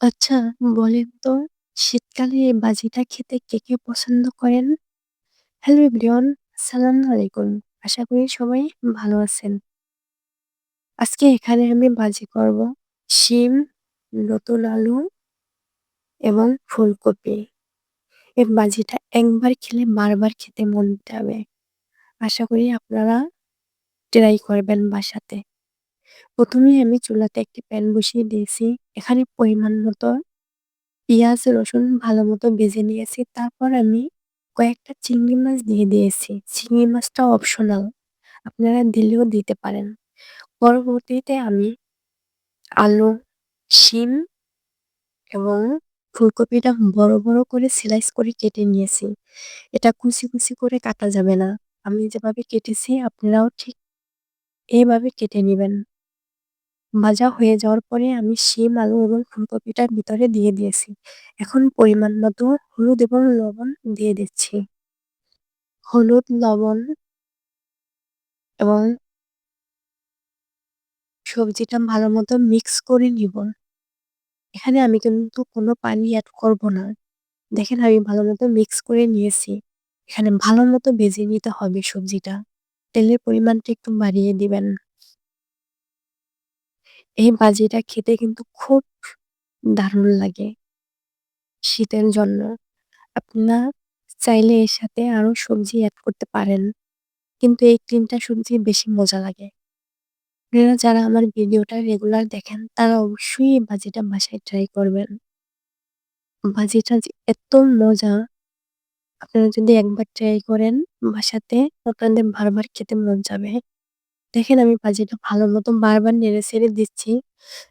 আচ্ছা বলেন তো শীতকালে বাজিটা খেতে কে, কে পছন্দ করেন? হ্যালো এভরিওয়ান, আসসালামু আলাইকুম। আশা করি সবাই ভালো আছেন। আজকে এখানে আমি বাজি করব শিম, নতুন আলু এবং ফুলকপি। এই বাজিটা একবার খেলে বারবার খেতে মন চাবে। আশা করি আপনারা ট্রাই করবেন বাসাতে। প্রথমেই আমি চুলাতে একটি প্যান বসিয়ে দিয়েছি। এখানে পরিমাণ মতো পেঁয়াজ, রসুন ভালো মতো ভেজে নিয়েছি। তারপর আমি কয়েকটা চিংড়ি মাছ দিয়ে দিয়েছি। চিংড়ি মাছটা অপশনাল। আপনারা দিলেও দিতে পারেন। পরবর্তীতে আমি আলু, শিম এবং ফুলকপিটা বড়, বড় করে স্লাইস করে কেটে নিয়েছি। এটা কুচি, কুচি করে কাটা যাবে না। আমি যেভাবে কেটেছি আপনারাও ঠিক এইভাবে কেটে নিবেন। ভাজা হয়ে যাওয়ার পরে আমি শিম, আলু এবং ফুলকপিটা ভিতরে দিয়ে দিয়েছি। এখন পরিমাণ মতো হলুদ এবং লবণ দিয়ে দিচ্ছি। হলুদ, লবণ এবং সবজিটা ভালো মতো মিক্স করে নিব। এখানে আমি কিন্তু কোনো পানি এড করব না। দেখেন আমি ভালো মতো মিক্স করে নিয়েছি। এখানে ভালো মতো ভেজে নিতে হবে সবজিটা। তেলের পরিমাণটা একটু বাড়িয়ে দিবেন। এই বাজিটা খেতে কিন্তু খুব দারুণ লাগে। শীতের জন্য। আপনারা চাইলে এর সাথে আরও সবজি এড করতে পারেন। কিন্তু এই ৩ টা সবজি বেশি মজা লাগে। আপনারা যারা আমার ভিডিওটা রেগুলার দেখেন, তারা অবশ্যই এই বাসায় ট্রাই করবেন। বাজিটা এত মজা, আপনারা যদি একবার ট্রাই করেন, বাসাতে আপনাদের বারবার খেতে মন যাবে। দেখেন আমি বাজিটা ভালো মতো বারবার নেড়ে-চেড়ে দিচ্ছি,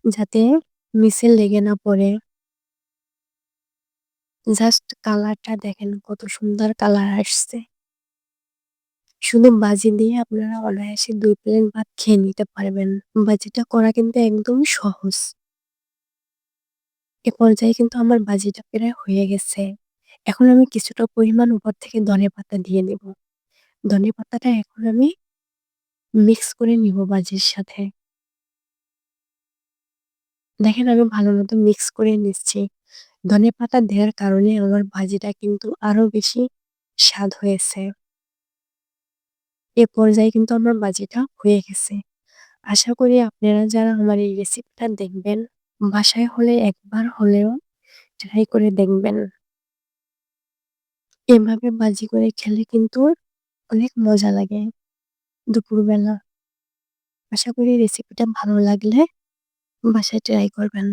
যাতে নিচে লেগে না পড়ে। জাস্ট কালারটা দেখেন কত সুন্দর কালার আসছে। শুধু বাজি দিয়ে আপনারা অনায়াসে ২ প্লেট ভাত খেয়ে নিতে পারবেন। বাজিটা করা কিন্তু একদমই সহজ। এ পর্যায়ে কিন্তু আমার বাজিটা প্রায় হয়ে গেছে। এখন আমি কিছুটা পরিমাণ উপর থেকে ধনেপাতা দিয়ে দেব। ধনেপাতাটা এখন আমি মিক্স করে নিব বাজির সাথে। দেখেন আমি ভালো মতো মিক্স করে নিচ্ছি। ধনেপাতা দেওয়ার কারণে আমার ভাজিটা কিন্তু আরও বেশি স্বাদ হয়েছে। এ পর্যায়ে কিন্তু আমার বাজিটা হয়ে গেছে। আশা করি আপনারা যারা আমার এই রেসিপিটা দেখবেন, বাসায় হলে একবার হলেও ট্রাই করে দেখবেন। এভাবে বাজি করে খেলে কিন্তু অনেক মজা লাগে দুপুরবেলা। আশা করি রেসিপিটা ভালো লাগলে বাসায় ট্রাই করবেন।